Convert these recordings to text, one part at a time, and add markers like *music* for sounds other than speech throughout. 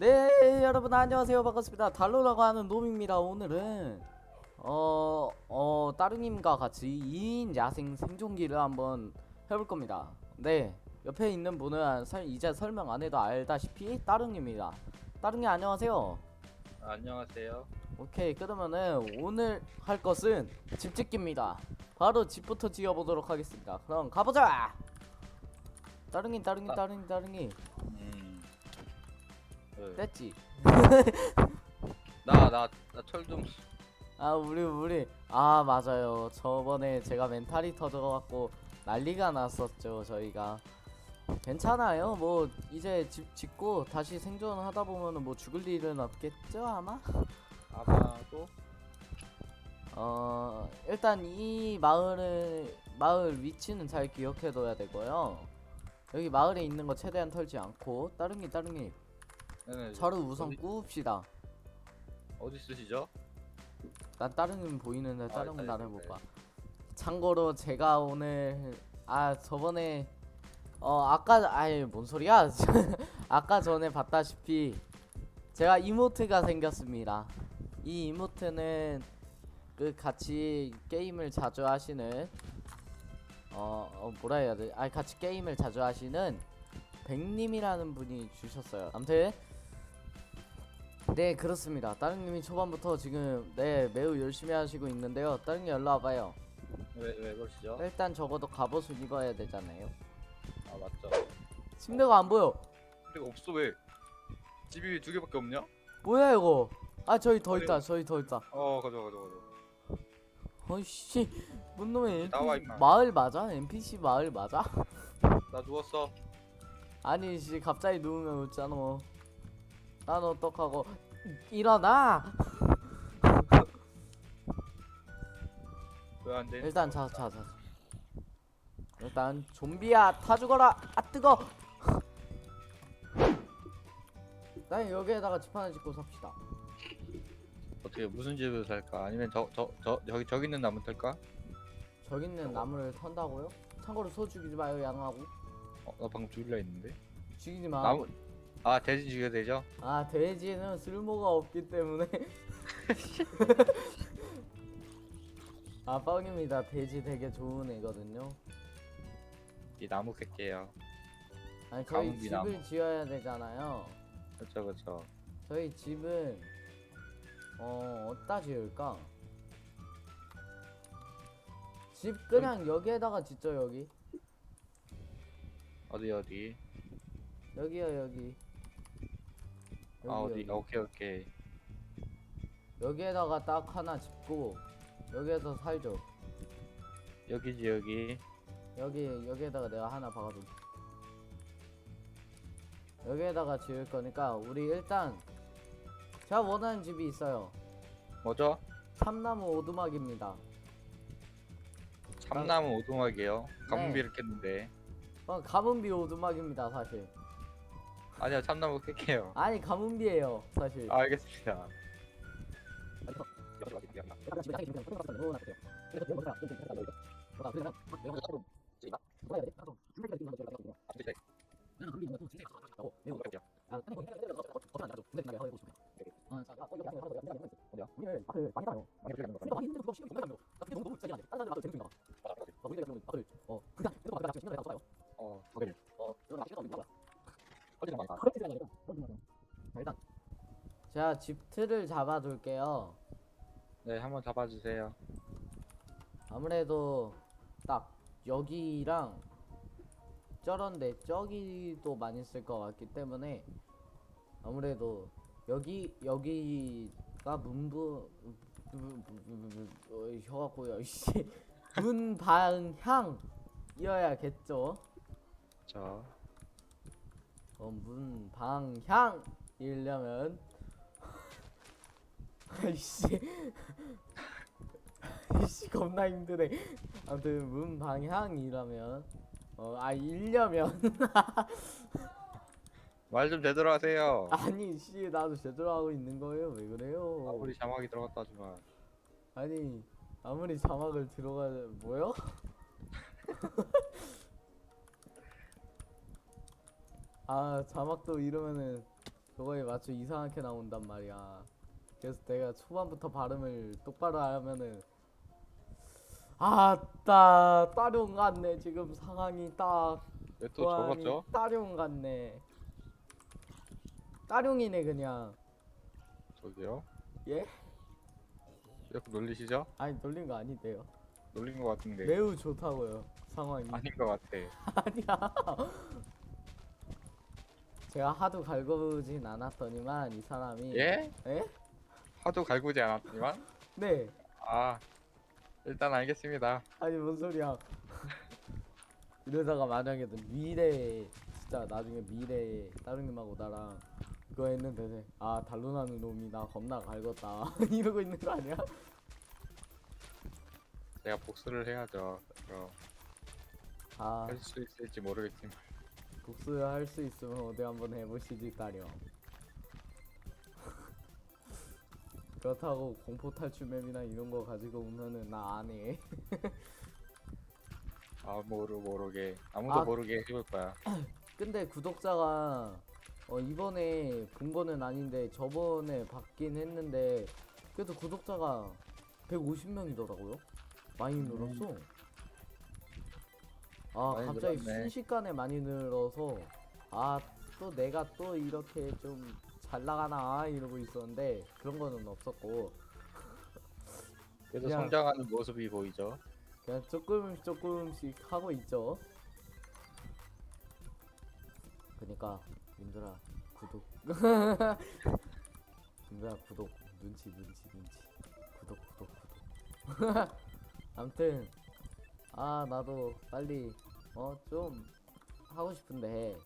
네 여러분 안녕하세요. 반갑습니다. 달로라고 하는 놈입니다. 오늘은 어, 어 따릉님과 같이 2인 야생 생존기를 한번 해볼 겁니다. 네 옆에 있는 분은 설- 이제 설명 안 해도 알다시피 따릉입니다. 따릉님 안녕하세요. 안녕하세요. 오케이 그러면은 오늘 할 것은 집 짓기입니다. 바로 집부터 지어보도록 하겠습니다. 그럼 가보자! 따릉이 따릉이 아. 따릉이 따릉이 음. 네. 뗐지? 나 나 나 철 좀. 아 우리 우리. 아 맞아요. 저번에 제가 멘탈이 터져갖고 난리가 났었죠 저희가. 괜찮아요. 뭐 이제 집 짓고 다시 생존하다 보면은 뭐 죽을 일은 없겠죠 아마? 아마도. 어 일단 이 마을을 마을 위치는 잘 기억해둬야 되고요. 여기 마을에 있는 거 최대한 털지 않고 따릉이 따릉이 네네. 저를 우선 어디- 꾸웁시다 어디 쓰시죠? 난 다른 보이는데 아, 다른 건 나를 못. 봐. 참고로 제가 오늘 아 저번에 어 아까 아예 뭔 소리야? *laughs* 아까 전에 봤다시피 제가 이모트가 생겼습니다. 이 이모트는 그 같이 게임을 자주 하시는 어, 어 뭐라 해야 돼? 아 같이 게임을 자주 하시는 백님이라는 분이 주셨어요. 아무튼 네 그렇습니다 따릉님이 초반부터 지금 네 매우 열심히 하시고 있는데요 따릉님 연락 와봐요 왜 왜 그러시죠? 일단 적어도 갑옷을 입어야 되잖아요 아 맞죠. 침대가 안 보여 근데 없어 왜? 집이 두 개밖에 없냐? 뭐야 이거 아 저기 더 있다 저기 더 있다 어 가져 가져 가져. 어이씨 뭔 놈의 나와, NPC 임마. 마을 맞아? NPC 마을 맞아? 나 누웠어. 아니 씨 갑자기 누우면 웃잖아 난 어떡하고 일어나 왜 안 돼? 일단 자자자 일단 좀비야 타 죽어라 아 뜨거 난 여기에다가 집 하나 짓고 삽시다 어떻게 무슨 집을 살까? 아니면 저 저 저 저기 저기 있는 나무 털까? 저기 있는 나무를 턴다고요? 참고로 소 죽이지 마요 양하고 어, 나 방금 죽일라 했는데. 죽이지 마. 나무 아 돼지 죽여도 되죠? 아 돼지는 쓸모가 없기 때문에 *laughs* 아 뻥입니다 돼지 되게 좋은 애거든요 이 나무 캘게요. 아니 저희 가뭄비 집을 나무. 지어야 되잖아요 그렇죠 그렇죠. 저희 집은 어 어디다 지을까? 집 그냥 여기에다가 짓죠 여기 어디 어디? 여기요 여기 아 어디? 여기. 오케이 오케이. 여기에다가 딱 하나 짓고 여기에서 살죠 여기지 여기. 여기 여기에다가 내가 하나 박아둘게 여기에다가 지을 거니까 우리 일단 제가 원하는 집이 있어요 뭐죠? 참나무 오두막입니다 참나무 오두막이에요. 네. 가문비를 캤는데. 어, 가문비 오두막입니다 사실 아니요 참나무 캘게요. 아니 가문비예요 사실 알겠습니다. 어, 일단. 제가 집틀을 잡아둘게요. 네 한번 잡아주세요. 아무래도 딱 여기랑 저런데 저기도 많이 쓸 것 같기 때문에 아무래도 여기 여기가 문부 어, 혀가 꼬여 씨 문방향이어야겠죠? 저 어, 문 방향 이려면 *laughs* 아이씨. 아이씨 겁나 힘드네. 아무튼 문 방향이라면 어아 일려면. *laughs* 말 좀 제대로 하세요. 아니 씨 나도 제대로 하고 있는 거예요. 왜 그래요? 아무리 자막이 들어갔다 하지만. 아니 아무리 자막을 들어가 뭐요? *laughs* 아 자막도 이러면은 그거에 맞춰 이상하게 나온단 말이야. 그래서 내가 초반부터 발음을 똑바로 하면은 아따 따룡 같네 지금 상황이 딱 왜 또 상황이 적었죠? 따룡 같네. 따룡이네 그냥. 저기요. 예? 이렇게 놀리시죠? 아니 놀린 거 아닌데요. 놀린 것 같은데. 매우 좋다고요 상황이. 아닌 것 같아. *laughs* 아니야. 제가 하도 갈구진 않았더니만 이 사람이 예? 에? 하도 갈구지 않았지만 네. 아 일단 알겠습니다. 아니 뭔 소리야. *laughs* 이러다가 만약에 미래에 진짜 나중에 미래에 따릉님하고 나랑 그거 했는데 아 달로나는 놈이 나 겁나 갈궜다 *laughs* 이러고 있는 거 아니야? 제가 복수를 해야죠. 아할수 있을지 모르겠지만 복수할 수 있으면 어디 한번 해보시지 따렴. *laughs* 그렇다고 공포 탈출 맵이나 이런 거 가지고 오면은 나 안 해. *laughs* 아 모르 모르게 아무도 아. 모르게 해볼 거야. *clears throat* 근데 구독자가 어, 이번에 본 거는 아닌데 저번에 받긴 했는데 그래도 구독자가 150명이더라고요. 많이 늘었어. 아 많이 갑자기 늘었네. 순식간에 많이 늘어서 아 또 내가 또 이렇게 좀 잘 나가나 이러고 있었는데 그런 거는 없었고 그래서 그냥- 성장하는 모습이 보이죠. 그냥 조금씩 조금씩 하고 있죠. 그러니까 님들아 구독. *laughs* 님들아 구독 눈치 눈치 눈치 구독 구독 구독. *laughs* 아무튼 아 나도 빨리 어 좀 하고 싶은데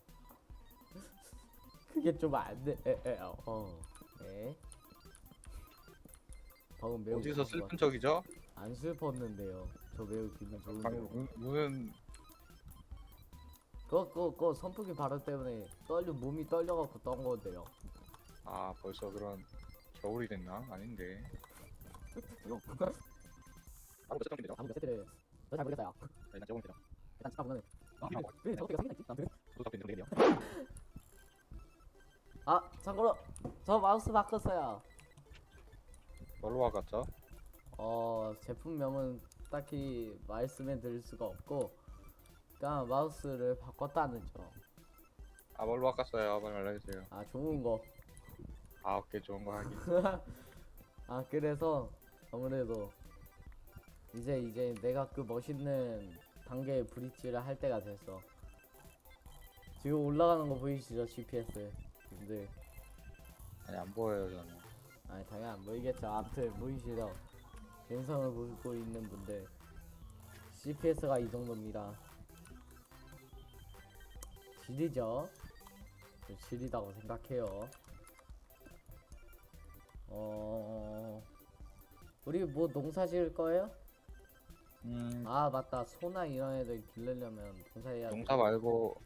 그게 좀 안 돼. 어. 네. 방금 매우 어디서 기분 슬픈 척이죠? 안 슬펐는데요. 저 매우 기분 좋은데요. 방금 문- 문은 그거 선풍기 바람 때문에 떨려 몸이 떨려갖고 떤 건데요. 아 벌써 그런 겨울이 됐나? 아닌데. *laughs* 아무 세트를 저잘 모르겠어요. 일단 적으면 되죠. 일단 집가 보면은 아, 왜 네, 저것도 상관 있지? 아무튼 도착도 있는 동네네요. 아 참고로 저 마우스 바꿨어요. 뭘로 와갔죠? 어 제품명은 딱히 말씀해 드릴 수가 없고 그냥 마우스를 바꿨다는 점. 아 뭘로 바꿨어요? 빨리 알려주세요. 아 좋은 거. 아 오케이 좋은 거 하기. *laughs* 아 그래서 아무래도 이제 이제 내가 그 멋있는 단계의 브릿지를 할 때가 됐어. 지금 올라가는 거 보이시죠 GPS 분들. 아니 안 보여요 저는. 아니 당연히 안 보이겠죠. 아무튼 보이시죠? 영상을 보고 있는 분들 CPS가 이 정도입니다. 질이죠? 저 질이다고 생각해요. 어 우리 뭐 농사 지을 거예요? 음 아 맞다 소나 이런 애들 기르려면 농사해야 돼. 농사 말고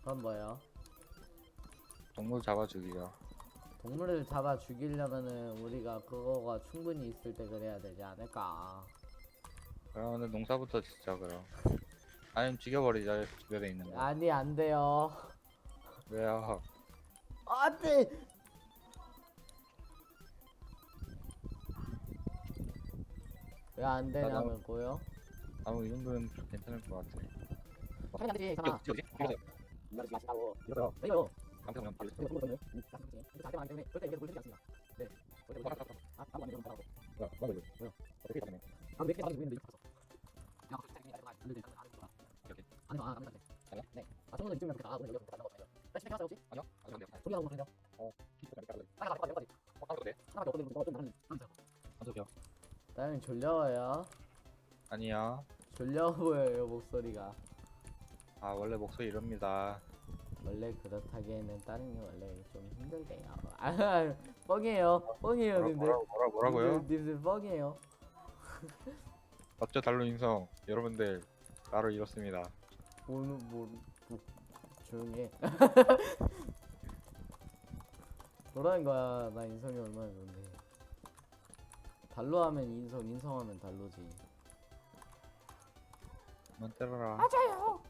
그건 뭐예요? 동물 잡아 죽이죠. 동물을 잡아 죽이려면은 우리가 그거가 충분히 있을 때 그래야 되지 않을까? 그러면은 농사부터 짓죠 그럼. *laughs* 아니면 죽여버리자 주변에 있는 거. 아니 안 돼요. 왜요? 안돼. 왜 안 되냐고요? 아무 이 정도는 좀 괜찮을 것 같아. 하면 안 되지, 괜찮아. 지금 지금 이러지 마시라고. 아무튼 그냥 바로 이거 동물. 이거 자세가 아니기 때문에 절대 입에서 물리지 않습니다. 네. 절대 물리지 않습니다. 아, 아무 안 되는 거라고. 야, 맞아 이거. 왜요? 어떻게 잡네. 아, 왜 이렇게 잡아주고 있는데 이렇게 잡았어? 야, 그 책임이 나중에 안 되니까 안 되니까. 이렇게. 안 돼, 안 돼, 안 돼. 아니야? 네. 아, 저는 안 하고 여기서 그렇게 안 나거든요. 빨리 집에 가세요, 혹시? 아니요? 아직 안 돼요. 소리 나고 그러세요? 기초가 깔아요. 빨리 가, 빨리 가, 빨리 가. 어, 하나도 돼? 하나밖에 너좀 다른 좀 있어. 안 돼요. 나는 졸려워요. 아니야. 졸려 보여요 목소리가. 아 원래 목소리 이럽니다. 원래 그렇다기에는 다른 게 원래 좀 힘들대요. 아, *laughs* 뻥이에요. 뻥이에요, 뭐라, 님들. 뭐라, 뭐라, 뭐라고요? 님들, 님들 뻥이에요. 어쩌 달로 인성 여러분들 나로 이렇습니다. 오늘 뭐, 뭐 조용히 해. 뭐라는 거야? 나 인성이 얼마나 좋은데. 달로 하면 인성, 인성 하면 달로지. 그만 때려라. 맞아요.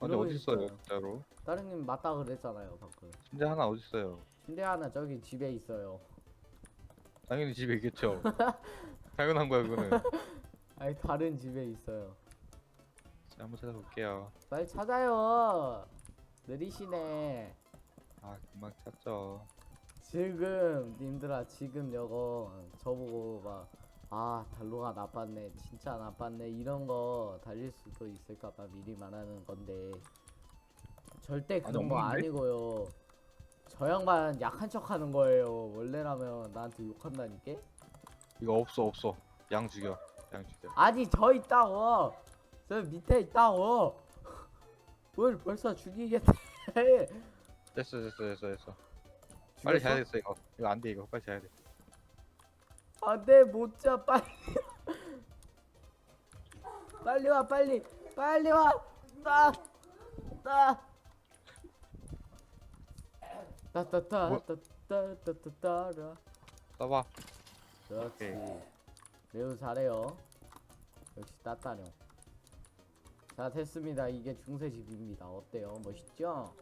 근데 어디 있어요. 진짜로? 다른님 맞다 그랬잖아요, 방금. 진짜 하나 어디 있어요? 침대 하나 저기 집에 있어요. 당연히 집에 있겠죠. *laughs* 당연한 거야 그거는. *laughs* 아니 다른 집에 있어요. 자, 한번 찾아볼게요. 빨리 찾아요. 느리시네. 아 금방 찾죠. 지금 님들아 지금 여거 저보고 막 아 달로가 나빴네 진짜 나빴네 이런 거 달릴 수도 있을까봐 미리 말하는 건데 절대 그런 아니, 거 없는데? 아니고요 저 양반 약한 척 하는 거예요 원래라면 나한테 욕한다니까 이거 없어 없어. 양 죽여. 양 죽여. 아니 저 있다고 저 밑에 있다고 *laughs* 뭘 벌써 죽이겠대 됐어 됐어 됐어 됐어. 빨리 죽였어? 자야 됐어 이거. 이거 안돼 이거. 빨리 자야 돼. 안돼 못자 빨리 *laughs* 빨리 와 빨리. 빨리 따따따 뭐? 따따따따따라. 써봐. 그렇지. 오케이. 매우 잘해요. 역시 따따룡 자 됐습니다. 이게 중세 집입니다. 어때요? 멋있죠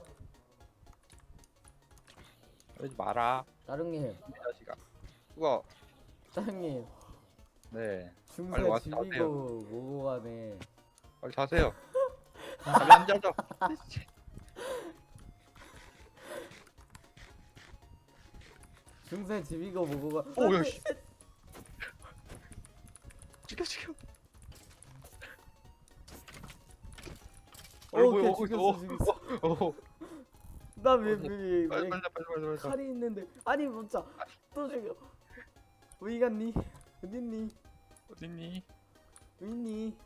그러지 마라. 따릉님 이 자식아. 수고. 따릉님 네. 빨리 와서 중세집이고 뭐고 가네 빨리 자세요. 잠이 안 자죠. 중세집이고 뭐고 가 오, 야, 씨. 죽여 죽여. 오케이 어, 죽였어 어, 죽였어 어, 나왜 빨리 왜, 왜 빨리 빨리 빨리 빨리 빨리. 칼이 있는데 아니 못자 또 죽여 어디 갔니 어딨니 어딨니? 어딨니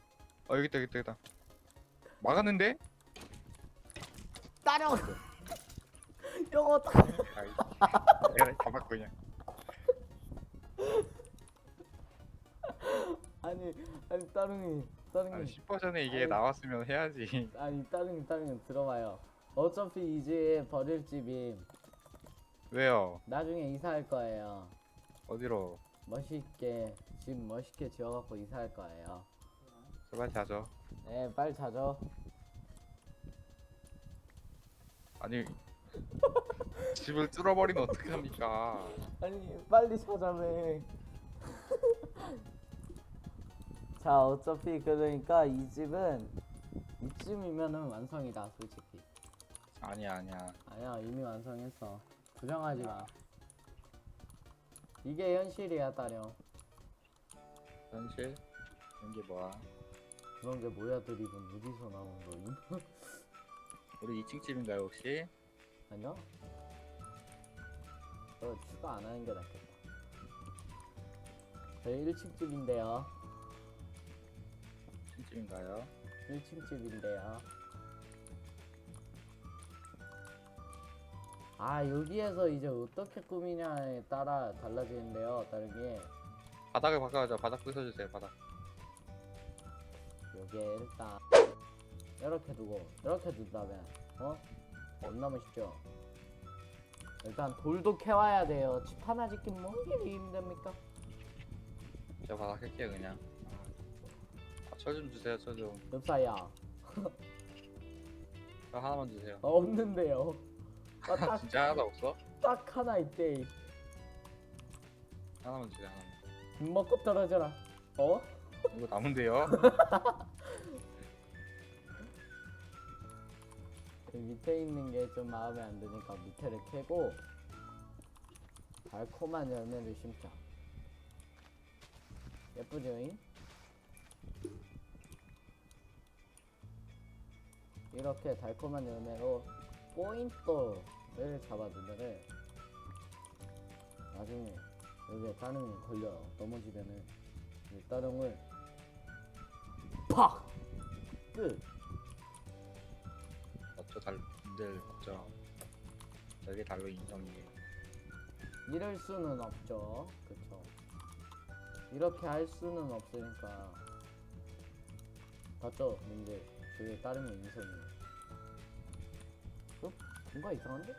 어 여기 있다 여기 있다 여기 있다. 막았는데? 따려 이거 어떡 아이, 내가 다 막고 그냥. *laughs* 아니 아니 따릉이 아, 따릉이 10버 전에 이게 아이. 나왔으면 해야지. 아니 따릉이 따릉이 들어봐요 어차피 이제 버릴 집임 왜요? 나중에 이사할 거예요 어디로? 멋있게 집 멋있게 지어갖고 이사할 거예요 제발 자죠. 네 빨리 자죠 아니 *laughs* 집을 뚫어버리면 어떡합니까? 아니 빨리 찾아내 *laughs* 자 어차피 그러니까 이 집은 이쯤이면은 완성이다 솔직히 아니야 아니야. 아니야 이미 완성했어 부정하지 마 이게 현실이야 따령 현실? 이게 뭐야? 그런 게 뭐야 드립은 어디서 나온 거임? *laughs* 우리 2층 집인가요 혹시? 아니요 저 추가 안 하는 게 낫겠다 저희 1층 집인데요 2층 집인가요? 1층 집인데요. 아 여기에서 이제 어떻게 꾸미냐에 따라 달라지는데요. 다른 게 바닥을 바꿔야죠. 바닥 부숴주세요. 바닥. 여기에 일단 이렇게 두고 이렇게 둔다면 어? 겁나 멋있죠. 일단 돌도 캐와야 돼요. 집 하나 짓기 뭐 이리 힘듭니까? 저 바닥 할게요 그냥. 아, 철좀 주세요. 철 좀. 엽사야 철 하나만 주세요. 어, 없는데요. 아, 딱, 진짜 하나도 없어? 딱 하나 있대. 하나만 주세요. 하나만. 먹고 떨어져라. 어? 이거 남은데요? *laughs* 그 밑에 있는 게 좀 마음에 안 드니까 밑에를 캐고 달콤한 열매를 심자 예쁘죠잉? 이렇게 달콤한 열매로 포인트를 잡아주면은 나중에 여기에 따릉이 걸려 넘어지면은 이 따릉을 팍! 끝! 어쩌 달들 어쩌. 저게 달로 인성이에요. 이럴 수는 없죠. 그쵸. 이렇게 할 수는 없으니까. 봤죠? 님들. 그게 다른 인성이에요. 어? 뭔가 이상한데?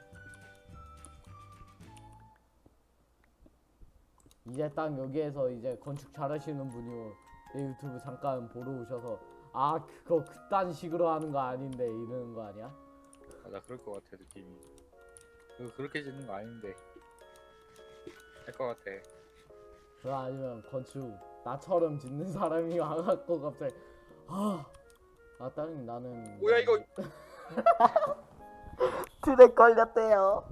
이제 딱 여기에서 이제 건축 잘하시는 분이 내 유튜브 잠깐 보러 오셔서 아 그거 그딴 식으로 하는 거 아닌데 이러는 거 아니야? 맞아 그럴 것 같아 느낌이. 이거 그렇게 짓는 거 아닌데 할 것 같아 그 아니면 건축 나처럼 짓는 사람이 *laughs* 와갖고 갑자기 아, 아 따님 나는 뭐야, 이거? *laughs* 트랙 걸렸대요.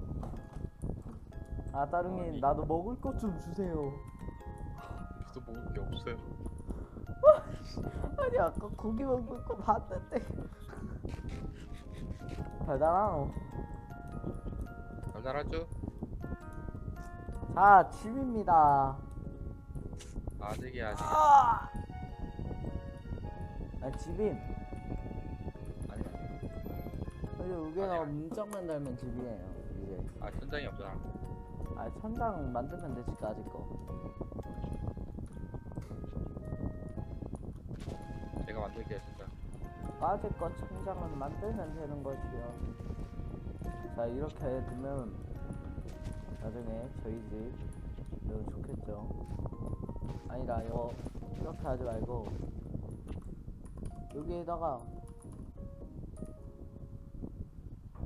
아. 따릉님 나도 먹을 것 좀 주세요. 저도 먹을 게 없어요 *laughs* 아니 아까 고기 먹을 거 봤는데 달달하노. 달달하죠? 자 집입니다. 아직이야 아직 아, 아 집임. 그리고 아니야. 문짝만 달면 집이에요. 이제 아 천장이 없잖아 아 천장 만들면 되지 까짓 거. 제가 만들게요 진짜 까짓 거 천장은 만들면 되는 것이요. 자 이렇게 두면 나중에 저희 집 매우 좋겠죠. 아니다 이거 이렇게 하지 말고 여기에다가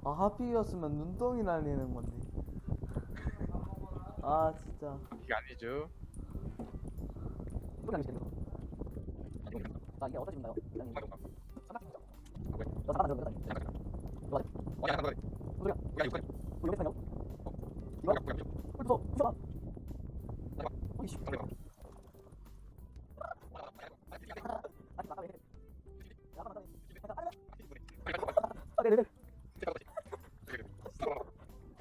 아 하필이었으면 눈덩이 날리는 건데. 아 진짜. 이게 아니죠. 나 이게 저 아니, 잠깐 들어가. 아니, 아니, 아니, 아니, 우리가 야, 이거 우리 여기 있나요? 이거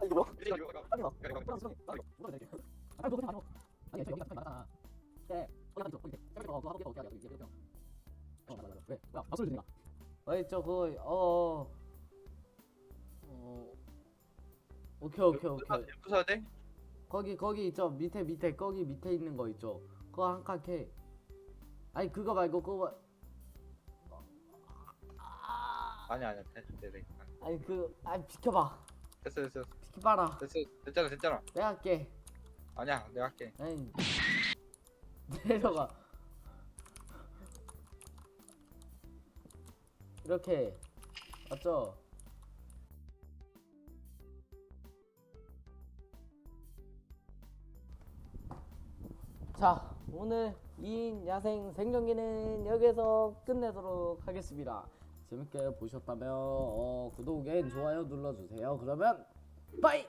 아 이거 뭐야? 아니 나. 그럼 수성이. 나 이거 무서워 되게. 아니 너무 많아. 아니 저 여기가 잠깐 나가잖아. 네. 어디 가서 거기. 저기 거 하고 어디 어디 어디. 어 맞아 맞아. 왜? 뭐야? 박수를 주니까. 어이 저 그거 어. 어. 오케이 오케이 오케이. 부숴야 돼? 거기 거기 있죠 밑에 밑에 거기 밑에 있는 거 있죠 그거 한 칸 캐. 아니 그거 말고 그거 아니 아니야 됐어 됐어 아니 그 아니 비켜봐 됐어 됐어 비 켜봐라 됐어 됐잖아 됐잖아. 내가 할게. 아니야 내가 할게. 아니. *laughs* 내려가. 이렇게. 맞죠? 자 오늘 2인 야생 생존기는 여기서 끝내도록 하겠습니다. 재밌게 보셨다면 어, 구독 앤 좋아요 눌러주세요. 그러면 빠이